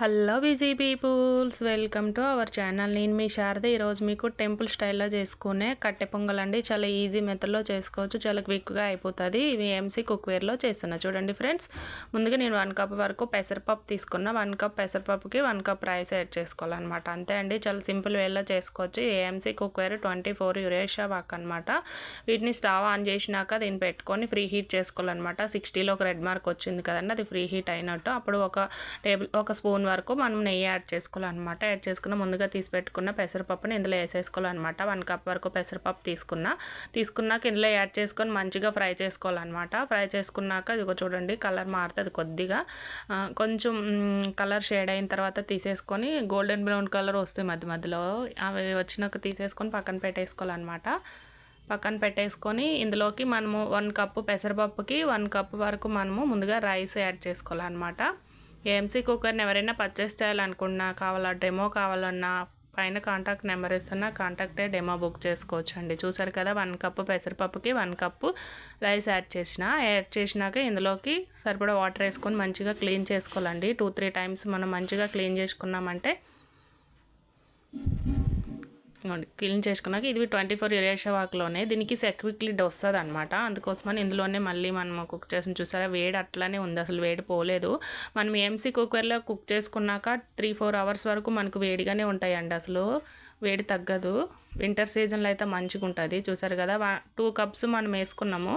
Hello busy peoples welcome to our channel. నేను మీ శారద. ఈరోజు మీకు టెంపుల్ స్టైల్లో చేసుకునే కట్టె పొంగల్ అండి చాలా ఈజీ మెథడ్లో చేసుకోవచ్చు. చాలా క్విక్గా అయిపోతుంది. ఇవి ఎంసీ కుక్వేర్లో చేస్తున్నా. చూడండి ఫ్రెండ్స్. ముందుగా నేను వన్ కప్ వరకు పెసరపప్పు తీసుకున్నా. వన్ కప్ పెసరపప్పుకి వన్ కప్ రైస్ యాడ్ చేసుకోవాలన్నమాట. అంతే అండి. చాలా సింపుల్ వేలో చేసుకోవచ్చు. ఏఎంసీ కుక్వేర్ ట్వంటీ ఫోర్ యురేషా వాక్ అనమాట వీటిని స్టవ్ ఆన్ చేసినాక దీన్ని పెట్టుకొని ఫ్రీ హీట్ చేసుకోవాలన్నమాట. సిక్స్టీలో ఒక రెడ్ మార్క్ వచ్చింది కదండి. అది ఫ్రీ హీట్ అయినట్టు. అప్పుడు ఒక టేబుల్ ఒక స్పూన్ స్పూన్ వరకు మనం నెయ్యి యాడ్ చేసుకోవాలన్నమాట. యాడ్ చేసుకున్న ముందుగా తీసి పెట్టుకున్న పెసరపప్పుని ఇందులో వేసేసుకోవాలన్నమాట. వన్ కప్ వరకు పెసరపప్పు తీసుకున్న. తీసుకున్నాక ఇందులో యాడ్ చేసుకొని మంచిగా ఫ్రై చేసుకోవాలన్నమాట. ఫ్రై చేసుకున్నాక ఇదిగో చూడండి కలర్ మారుతుంది కొద్దిగా. కొంచెం కలర్ షేడ్ అయిన తర్వాత తీసేసుకొని గోల్డెన్ బ్రౌన్ కలర్ వస్తాయి మధ్య మధ్యలో. అవి వచ్చినాక తీసేసుకొని పక్కన పెట్టేసుకోవాలన్నమాట. పక్కన పెట్టేసుకొని ఇందులోకి మనము వన్ కప్పు పెసరపప్పుకి వన్ కప్ వరకు మనము ముందుగా రైస్ యాడ్ చేసుకోవాలన్నమాట. ఏఎంసీ కుక్కర్ని ఎవరైనా పర్చేస్ చేయాలనుకున్నా కావాలా డెమో కావాలన్నా పైన కాంటాక్ట్ నెంబర్ ఇస్తున్నా కాంటాక్టే డెమో బుక్ చేసుకోవచ్చు అండి చూసారు కదా వన్ కప్పు పెసరపప్పుకి వన్ కప్పు రైస్ యాడ్ చేసిన. యాడ్ చేసినాక ఇందులోకి సరిపడా వాటర్ వేసుకొని మంచిగా క్లీన్ చేసుకోవాలండి. టూ త్రీ టైమ్స్ మనం మంచిగా క్లీన్ చేసుకున్నామంటే క్లీన్ చేసుకున్నాక ఇది ట్వంటీ ఫోర్ ఇరేషవాక్లోనే వాక్లోనే దీనికి సెక్విక్ లిడ్ వస్తుంది అనమాట అందుకోసమని ఇందులోనే మళ్ళీ మనం కుక్ చేసి చూసారా వేడి అట్లానే ఉంది. అసలు వేడి పోలేదు. మనం ఎంసీ కుక్కర్లో కుక్ చేసుకున్నాక త్రీ ఫోర్ అవర్స్ వరకు మనకు వేడిగానే ఉంటాయండి అసలు. వేడి తగ్గదు. వింటర్ సీజన్లో అయితే మంచిగా ఉంటుంది చూసారు కదా టూ కప్స్ మనం వేసుకున్నాము.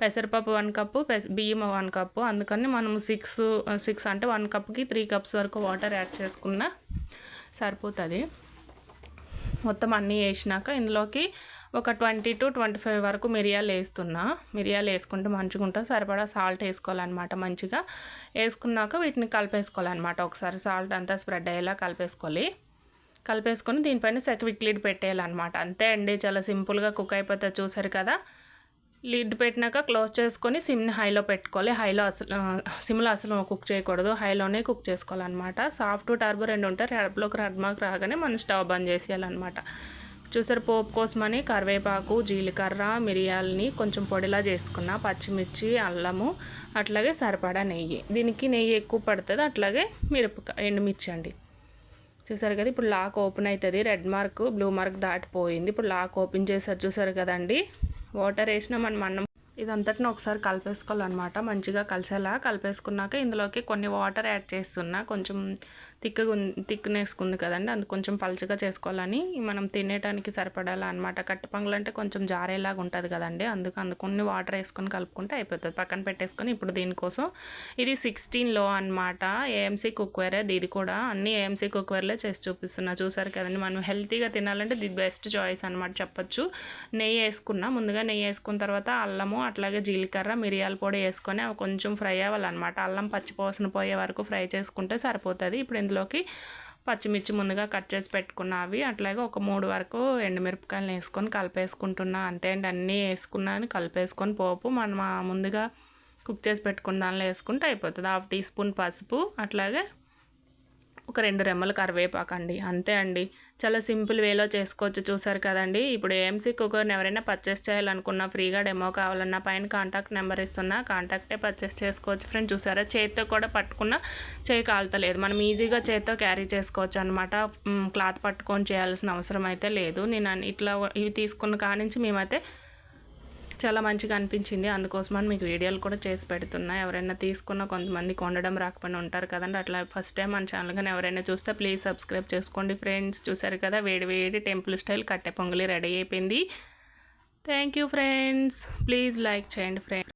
పెసరపప్పు వన్ కప్పు బియ్యం వన్ కప్పు. అందుకని మనం సిక్స్ సిక్స్ అంటే వన్ కప్కి త్రీ కప్స్ వరకు వాటర్ యాడ్ చేసుకున్నా సరిపోతుంది. మొత్తం అన్నీ వేసినాక ఇందులోకి ఒక ట్వంటీ టు ట్వంటీ ఫైవ్ వరకు మిరియాలు వేస్తున్నా. మిరియాలు వేసుకుంటే మంచిగా ఉంటుంది. సరిపడా సాల్ట్ వేసుకోవాలన్నమాట మంచిగా. వేసుకున్నాక వీటిని కలిపేసుకోవాలన్నమాట. ఒకసారి సాల్ట్ అంతా స్ప్రెడ్ అయ్యేలా కలిపేసుకోవాలి. కలిపేసుకొని దీనిపైన సెక్విక్ లిడ్ పెట్టేయాలన్నమాట. అంతే అండి. చాలా సింపుల్గా కుక్ అయిపోతుంది. చూసారు కదా? లిడ్ పెట్టినాక క్లోజ్ చేసుకొని సిమ్ని హైలో పెట్టుకోవాలి. హైలో అసలు సిమ్లో అసలు కుక్ చేయకూడదు. హైలోనే కుక్ చేసుకోవాలన్నమాట. సాఫ్ట్ టర్బో రెండు ఉంటాయి రెడ్లోకి రెడ్ మార్క్ రాగానే మనం స్టవ్ బంద్ చేసేయాలన్నమాట. చూసారు పోపు కోసమని కరివేపాకు జీలకర్ర మిరియాలని కొంచెం పొడిలా చేసుకున్న పచ్చిమిర్చి అల్లము అట్లాగే సరిపడా నెయ్యి. దీనికి నెయ్యి ఎక్కువ పడుతుంది. అట్లాగే మిరపకాయ ఎండుమిర్చి అండి. చూసారు కదా ఇప్పుడు లాక్ ఓపెన్ అవుతుంది. రెడ్ మార్క్ బ్లూ మార్క్ దాటిపోయింది. ఇప్పుడు లాక్ ఓపెన్ చేసారు చూసారు కదండి. వాటర్ వేసిన మనం అన్నం ఇదంతటిని ఒకసారి కలిపేసుకోవాలన్నమాట. మంచిగా కలిసేలా కలిపేసుకున్నాక ఇందులోకి కొన్ని వాటర్ యాడ్ చేస్తున్నా. కొంచెం తిక్కగా తిక్కునేసుకుంది కదండి. అందుకు కొంచెం పలుచగా చేసుకోవాలని మనం తినేటానికి సరిపడాలి అనమాట కట్టెపొంగలు అంటే కొంచెం జారేలాగా ఉంటుంది కదండి. అందుకు అందుకొన్ని వాటర్ వేసుకొని కలుపుకుంటే అయిపోతుంది. పక్కన పెట్టేసుకొని ఇప్పుడు దీనికోసం ఇది సిక్స్టీన్లో అనమాట ఏఎంసీ కుక్వేరే ఇది కూడా అన్ని ఏఎంసీ కుక్వేర్లే చేసి చూపిస్తున్నా. చూసారు కదండి మనం హెల్తీగా తినాలంటే ది బెస్ట్ చాయిస్ అనమాట చెప్పొచ్చు. నెయ్యి వేసుకున్నా. ముందుగా నెయ్యి వేసుకున్న తర్వాత అల్లము అట్లాగే జీలకర్ర మిరియాల పొడి వేసుకొని అవి కొంచెం ఫ్రై అవ్వాలన్నమాట. అల్లం పచ్చిపోసన పోయే వరకు ఫ్రై చేసుకుంటే సరిపోతుంది. ఇప్పుడు ఇందులోకి పచ్చిమిర్చి ముందుగా కట్ చేసి పెట్టుకున్న అవి అట్లాగే ఒక మూడు వరకు ఎండుమిరపకాయలు వేసుకొని కలిపేసుకుంటున్నా. అంతే అండి అన్నీ వేసుకున్నాను కలిపేసుకొని పోపు. మనం ముందుగా కుక్ చేసి పెట్టుకున్న దానిలో వేసుకుంటే అయిపోతుంది. హాఫ్ టీ స్పూన్ పసుపు అట్లాగే ఒక రెండు రెమ్మలు కరివేపాకండి. అంతే అండి. చాలా సింపుల్ వేలో చేసుకోవచ్చు. చూసారు కదండి. ఇప్పుడు ఏఎంసీ కుక్కర్ని ఎవరైనా పర్చేస్ చేయాలనుకున్నా ఫ్రీగా డెమో కావాలన్నా పైన కాంటాక్ట్ నెంబర్ ఇస్తున్నా కాంటాక్టే పర్చేస్ చేసుకోవచ్చు. ఫ్రెండ్ చూసారా? చేతితో కూడా పట్టుకున్న చేయి కాలుతలేదు. మనం ఈజీగా చేతితో క్యారీ చేసుకోవచ్చు అనమాట క్లాత్ పట్టుకొని చేయాల్సిన అవసరం అయితే లేదు. నేను ఇట్లా ఇవి తీసుకున్న కానించి మేమైతే చాలా మంచిగా అనిపించింది. అందుకోసమని మీకు వీడియోలు కూడా చేసి పెడుతున్నా. ఎవరైనా తీసుకున్న కొంతమంది కొండడం రాకపోయినా ఉంటారు కదండి. అట్లా ఫస్ట్ టైం మన ఛానల్ కానీ ఎవరైనా చూస్తే ప్లీజ్ సబ్స్క్రైబ్ చేసుకోండి ఫ్రెండ్స్ చూసారు కదా వేడి వేడి టెంపుల్ స్టైల్ కట్టె పొంగలి రెడీ అయిపోయింది. Thank you friends please like చేయండి ఫ్రెండ్స్